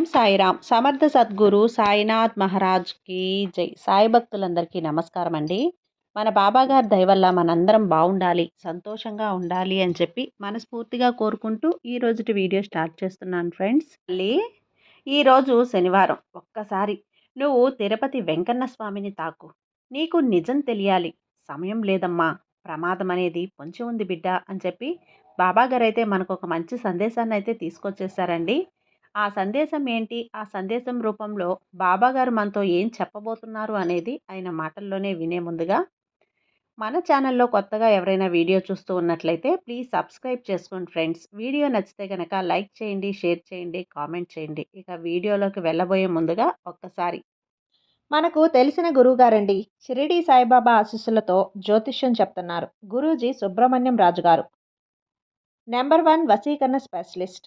ఓం సాయిరామ్. సమర్థ సద్గురు సాయినాథ్ మహారాజ్కి జై. సాయి భక్తులందరికీ నమస్కారం అండి. మన బాబాగారి దయవల్ల మనందరం బాగుండాలి సంతోషంగా ఉండాలి అని చెప్పి మనస్ఫూర్తిగా కోరుకుంటూ ఈ రోజుటి వీడియో స్టార్ట్ చేస్తున్నాను ఫ్రెండ్స్. మళ్ళీ ఈరోజు శనివారం. ఒక్కసారి నువ్వు తిరుపతి వెంకన్న స్వామిని తాకు. నీకు నిజం తెలియాలి. సమయం లేదమ్మా. ప్రమాదం అనేది పొంచి ఉంది బిడ్డ అని చెప్పి బాబాగారు అయితే మనకు ఒక మంచి సందేశాన్ని అయితే తీసుకొచ్చేసారండి. ఆ సందేశం ఏంటి? ఆ సందేశం రూపంలో బాబాగారు మనతో ఏం చెప్పబోతున్నారు అనేది ఆయన మాటల్లోనే వినే ముందుగా మన ఛానల్లో కొత్తగా ఎవరైనా వీడియో చూస్తూ ఉన్నట్లయితే ప్లీజ్ సబ్స్క్రైబ్ చేసుకోండి ఫ్రెండ్స్. వీడియో నచ్చితే కనుక లైక్ చేయండి షేర్ చేయండి కామెంట్ చేయండి. ఇక వీడియోలోకి వెళ్ళబోయే ముందుగా ఒక్కసారి. మనకు తెలిసిన గురువుగారండి. షిరిడి సాయిబాబా ఆశీస్సులతో జ్యోతిష్యం చెప్తున్నారు. గురూజీ సుబ్రహ్మణ్యం రాజు గారు నెంబర్ వన్ వసీకరణ స్పెషలిస్ట్.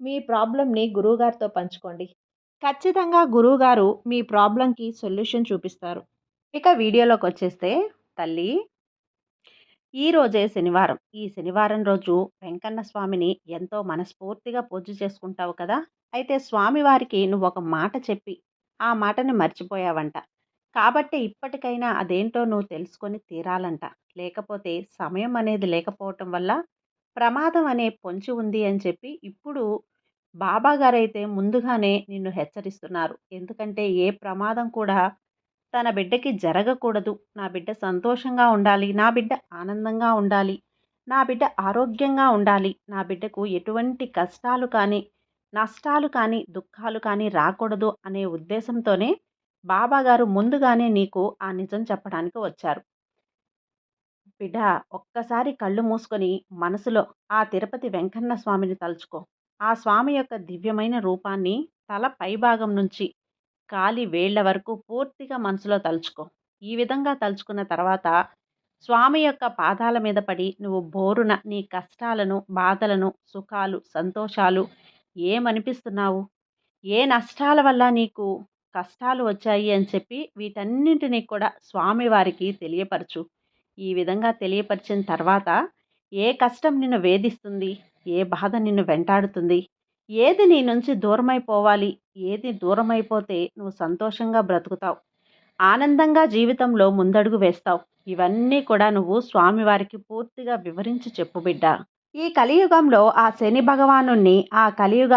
మీ ప్రాబ్లంని గురువుగారితో పంచుకోండి. ఖచ్చితంగా గురువుగారు మీ ప్రాబ్లంకి సొల్యూషన్ చూపిస్తారు. ఇక వీడియోలోకి వచ్చేస్తే తల్లి ఈరోజే శనివారం. ఈ శనివారం రోజు వెంకన్న స్వామిని ఎంతో మనస్ఫూర్తిగా పూజ చేసుకుంటావు కదా? అయితే స్వామివారికి నువ్వు ఒక మాట చెప్పి ఆ మాటని మర్చిపోయావంట. కాబట్టి ఇప్పటికైనా అదేంటో నువ్వు తెలుసుకొని తీరాలంట. లేకపోతే సమయం అనేది లేకపోవటం వల్ల ప్రమాదం అనే పొంచి ఉంది అని చెప్పి ఇప్పుడు బాబా గారైతే ముందుగానే నిన్ను హెచ్చరిస్తున్నారు. ఎందుకంటే ఏ ప్రమాదం కూడా తన బిడ్డకి జరగకూడదు. నా బిడ్డ సంతోషంగా ఉండాలి. నా బిడ్డ ఆనందంగా ఉండాలి. నా బిడ్డ ఆరోగ్యంగా ఉండాలి. నా బిడ్డకు ఎటువంటి కష్టాలు కానీ నష్టాలు కానీ దుఃఖాలు కానీ రాకూడదు అనే ఉద్దేశంతోనే బాబాగారు ముందుగానే నీకు ఆ నిజం చెప్పడానికి వచ్చారు. బిడ్డ ఒక్కసారి కళ్ళు మూసుకొని మనసులో ఆ తిరుపతి వెంకన్న స్వామిని తలుచుకో. ఆ స్వామి యొక్క దివ్యమైన రూపాన్ని తల పైభాగం నుంచి కాలి వేళ్ళ వరకు పూర్తిగా మనసులో తలుచుకో. ఈ విధంగా తలుచుకున్న తర్వాత స్వామి యొక్క పాదాల మీద పడి నువ్వు బోరున నీ కష్టాలను బాధలను సుఖాలు సంతోషాలు ఏమనిపిస్తున్నావు? ఏ నష్టాల వల్ల నీకు కష్టాలు వచ్చాయి అని చెప్పి వీటన్నింటినీ కూడా స్వామివారికి తెలియపరచు. ఈ విధంగా తెలియపరిచిన తర్వాత ఏ కష్టం నిన్ను వేధిస్తుంది? ఏ బాధ నిన్ను వెంటాడుతుంది? ఏది నీ నుంచి దూరమైపోవాలి? ఏది దూరమైపోతే నువ్వు సంతోషంగా బ్రతుకుతావు? ఆనందంగా జీవితంలో ముందడుగు వేస్తావు? ఇవన్నీ కూడా నువ్వు స్వామివారికి పూర్తిగా వివరించి చెప్పు బిడ్డ. ఈ కలియుగంలో ఆ శని భగవాను ఆ కలియుగ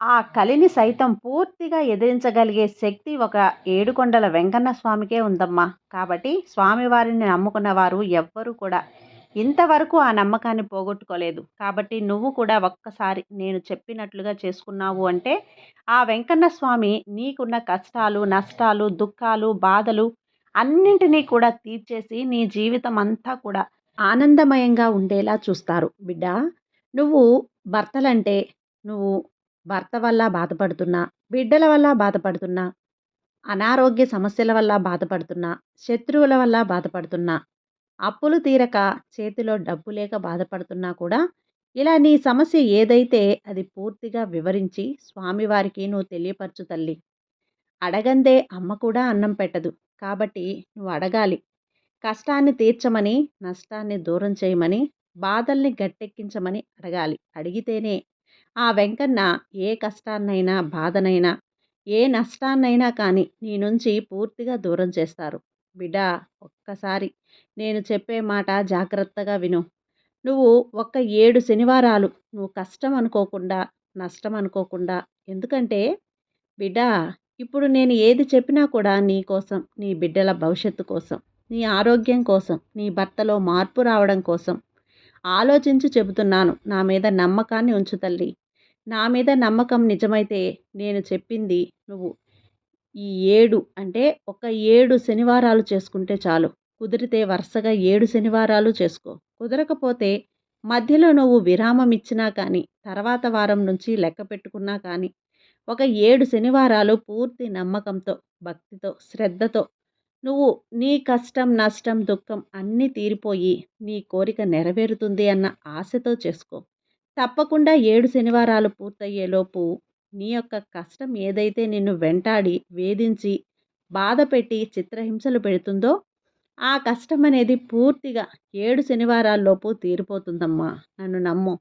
ఆ కలిని సైతం పూర్తిగా ఎదిరించగలిగే శక్తి ఒక ఏడుకొండల వెంకన్న స్వామికే ఉందమ్మా. కాబట్టి స్వామివారిని నమ్ముకున్న వారు ఎవ్వరూ కూడా ఇంతవరకు ఆ నమ్మకాన్ని పోగొట్టుకోలేదు. కాబట్టి నువ్వు కూడా ఒక్కసారి నేను చెప్పినట్లుగా చేసుకున్నావు అంటే ఆ వెంకన్న స్వామి నీకున్న కష్టాలు నష్టాలు దుఃఖాలు బాధలు అన్నింటినీ కూడా తీర్చేసి నీ జీవితం అంతా కూడా ఆనందమయంగా ఉండేలా చూస్తారు. బిడ్డ నువ్వు భర్తలంటే నువ్వు భర్త వల్ల బాధపడుతున్నా బిడ్డల వల్ల బాధపడుతున్నా అనారోగ్య సమస్యల వల్ల బాధపడుతున్నా శత్రువుల వల్ల బాధపడుతున్నా అప్పులు తీరక చేతిలో డబ్బు లేక బాధపడుతున్నా కూడా ఇలా నీ సమస్య ఏదైతే అది పూర్తిగా వివరించి స్వామివారికి నువ్వు తెలియపరచు తల్లి. అడగందే అమ్మ కూడా అన్నం పెట్టదు. కాబట్టి నువ్వు అడగాలి. కష్టాన్ని తీర్చమని నష్టాన్ని దూరం చేయమని బాధల్ని గట్టెక్కించమని అడగాలి. అడిగితేనే ఆ వెంకన్న ఏ కష్టాన్నైనా బాధనైనా ఏ నష్టాన్నైనా కానీ నీ నుంచి పూర్తిగా దూరం చేస్తారు. బిడ్డ ఒక్కసారి నేను చెప్పే మాట జాగ్రత్తగా విను. నువ్వు ఒక్క ఏడు శనివారాలు నువ్వు కష్టం అనుకోకుండా నష్టం అనుకోకుండా ఎందుకంటే బిడ్డ ఇప్పుడు నేను ఏది చెప్పినా కూడా నీ కోసం నీ బిడ్డల భవిష్యత్తు కోసం నీ ఆరోగ్యం కోసం నీ భర్తలో మార్పు రావడం కోసం ఆలోచించి చెబుతున్నాను. నా మీద నమ్మకాన్ని ఉంచు తల్లి. నా మీద నమ్మకం నిజమైతే నేను చెప్పింది నువ్వు. ఈ ఏడు అంటే ఒక ఏడు శనివారాలు చేసుకుంటే చాలు. కుదిరితే వరుసగా ఏడు శనివారాలు చేసుకో. కుదరకపోతే మధ్యలో నువ్వు విరామం ఇచ్చినా కానీ తర్వాత వారం నుంచి లెక్క పెట్టుకున్నా కానీ ఒక ఏడు శనివారాలు పూర్తి నమ్మకంతో భక్తితో శ్రద్ధతో నువ్వు నీ కష్టం నష్టం దుఃఖం అన్నీ తీరిపోయి నీ కోరిక నెరవేరుతుంది అన్న ఆశతో చేసుకో. తప్పకుండా ఏడు శనివారాలు పూర్తయ్యేలోపు నీ యొక్క కష్టం ఏదైతే నిన్ను వెంటాడి వేధించి బాధ పెట్టి చిత్రహింసలు పెడుతుందో ఆ కష్టం అనేది పూర్తిగా ఏడు శనివారాల్లోపు తీరిపోతుందమ్మా. నన్ను నమ్ము.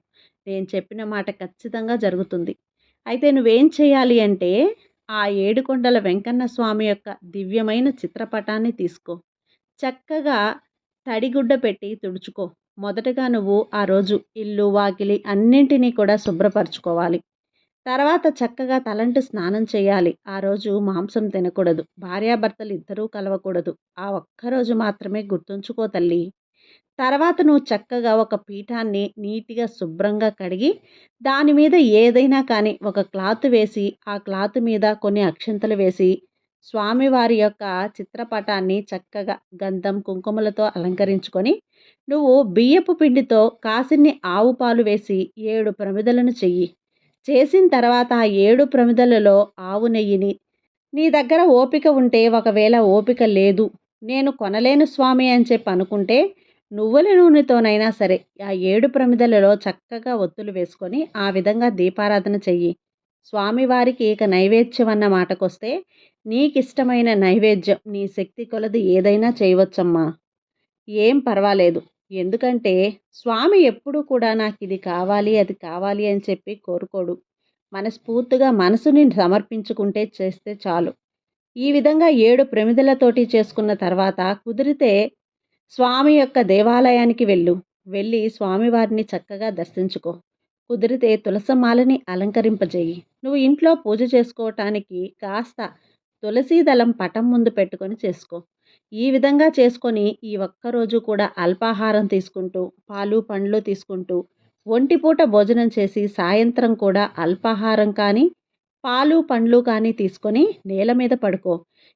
నేను చెప్పిన మాట ఖచ్చితంగా జరుగుతుంది. అయితే నువ్వేం చేయాలి అంటే ఆ ఏడుకొండల వెంకన్న స్వామి యొక్క దివ్యమైన చిత్రపటాన్ని తీసుకో. చక్కగా తడిగుడ్డ పెట్టి తుడుచుకో. మొదటగా నువ్వు ఆ రోజు ఇల్లు వాకిలి అన్నింటినీ కూడా శుభ్రపరచుకోవాలి. తర్వాత చక్కగా తలంటు స్నానం చేయాలి. ఆ రోజు మాంసం తినకూడదు. భార్యాభర్తలు ఇద్దరూ కలవకూడదు. ఆ ఒక్కరోజు మాత్రమే గుర్తుంచుకో తల్లి. తర్వాత నువ్వు చక్కగా ఒక పీఠాన్ని నీట్గా శుభ్రంగా కడిగి దాని మీద ఏదైనా కానీ ఒక క్లాత్ వేసి ఆ క్లాత్ మీద కొన్ని అక్షంతలు వేసి స్వామివారి యొక్క చిత్రపటాన్ని చక్కగా గంధం కుంకుమలతో అలంకరించుకొని నువ్వు బియ్యపు పిండితో కాసిన్ని ఆవు పాలు వేసి ఏడు ప్రమిదలను చెయ్యి. చేసిన తర్వాత ఆ ఏడు ప్రమిదలలో ఆవు నెయ్యిని నీ దగ్గర ఓపిక ఉంటే ఒకవేళ ఓపిక లేదు నేను కొనలేను స్వామి అని చెప్పి అనుకుంటే నువ్వుల నూనెతోనైనా సరే ఆ ఏడు ప్రమిదలలో చక్కగా ఒత్తులు వేసుకొని ఆ విధంగా దీపారాధన చెయ్యి. స్వామివారికి ఇక నైవేద్యం అన్న మాటకొస్తే నీకిష్టమైన నైవేద్యం నీ శక్తి కొలది ఏదైనా చేయవచ్చమ్మా. ఏం పర్వాలేదు. ఎందుకంటే స్వామి ఎప్పుడూ కూడా నాకు ఇది కావాలి అది కావాలి అని చెప్పి కోరుకోడు. మనస్ఫూర్తిగా మనసుని సమర్పించుకుంటే చేస్తే చాలు. ఈ విధంగా ఏడు ప్రమిదలతోటి చేసుకున్న తర్వాత కుదిరితే స్వామి యొక్క దేవాలయానికి వెళ్ళు. వెళ్ళి స్వామివారిని చక్కగా దర్శించుకో. కుదిరితే తులసమాలని అలంకరింపజేయి. నువ్వు ఇంట్లో పూజ చేసుకోవటానికి కాస్త తులసీదళం పటం ముందు పెట్టుకొని చేసుకో. ఈ విధంగా చేసుకొని ఈ ఒక్కరోజు కూడా అల్పాహారం తీసుకుంటూ పాలు పండ్లు తీసుకుంటూ ఒంటిపూట భోజనం చేసి సాయంత్రం కూడా అల్పాహారం కానీ పాలు పండ్లు కానీ తీసుకొని నేల మీద పడుకో.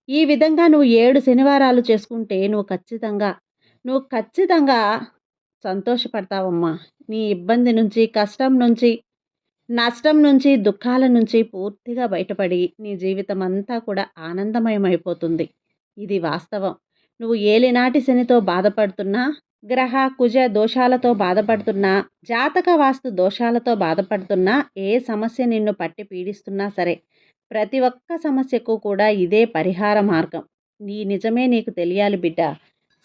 ఈ విధంగా నువ్వు ఏడు శనివారాలు చేసుకుంటే నువ్వు ఖచ్చితంగా నువ్వు ఖచ్చితంగా సంతోషపడతావమ్మా. నీ ఇబ్బంది నుంచి కష్టం నుంచి నష్టం నుంచి దుఃఖాల నుంచి పూర్తిగా బయటపడి నీ జీవితం అంతా కూడా ఆనందమయమైపోతుంది. ఇది వాస్తవం. నువ్వు ఏలినాటి శనితో బాధపడుతున్నా గ్రహ కుజ దోషాలతో బాధపడుతున్నా జాతక వాస్తు దోషాలతో బాధపడుతున్నా ఏ సమస్య నిన్ను పట్టి పీడిస్తున్నా సరే ప్రతి ఒక్క సమస్యకు కూడా ఇదే పరిహార మార్గం. నీ నిజమే నీకు తెలియాలి బిడ్డ.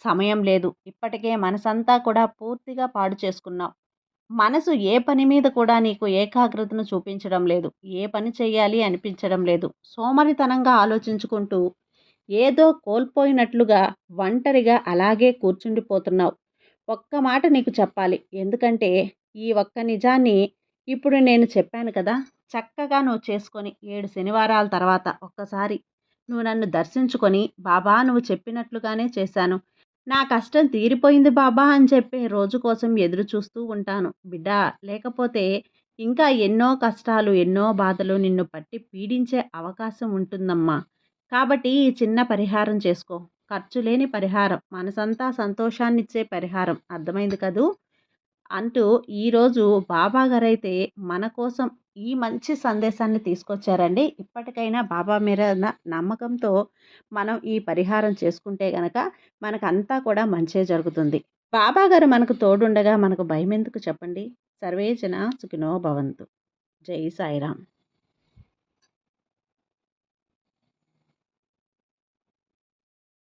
సమయం లేదు. ఇప్పటికే మనసంతా కూడా పూర్తిగా పాడు చేసుకున్నావు మనసు ఏ పని మీద కూడా నీకు ఏకాగ్రతను చూపించడం లేదు. ఏ పని చేయాలి అనిపించడం లేదు. సోమరితనంగా ఆలోచించుకుంటూ ఏదో కోల్పోయినట్లుగా ఒంటరిగా అలాగే కూర్చుండిపోతున్నావు. ఒక్క మాట నీకు చెప్పాలి. ఎందుకంటే ఈ ఒక్క నిజాన్ని ఇప్పుడు నేను చెప్పాను కదా! చక్కగా నువ్వు చేసుకొని ఏడు శనివారాల తర్వాత ఒక్కసారి నువ్వు నన్ను దర్శించుకొని బాబా నువ్వు చెప్పినట్లుగానే చేశాను. నా కష్టం తీరిపోయింది బాబా అని చెప్పే రోజు కోసం ఎదురు చూస్తూ ఉంటాను. బిడ్డ లేకపోతే ఇంకా ఎన్నో కష్టాలు ఎన్నో బాధలు నిన్ను పట్టి పీడించే అవకాశం ఉంటుందమ్మా. కాబట్టి ఈ చిన్న పరిహారం చేసుకో. ఖర్చు లేని పరిహారం మనసంతా సంతోషాన్నిచ్చే పరిహారం. అర్థమైంది కదూ? అంటూ ఈరోజు బాబా గారైతే మన కోసం ఈ మంచి సందేశాన్ని తీసుకొచ్చారండి. ఇప్పటికైనా బాబా మీద నమ్మకంతో మనం ఈ పరిహారం చేసుకుంటే గనక మనకంతా కూడా మంచే జరుగుతుంది. బాబా గారు మనకు తోడుండగా మనకు భయం ఎందుకు చెప్పండి సర్వేజన సుఖినో భవంతు. జై సాయిరామ్.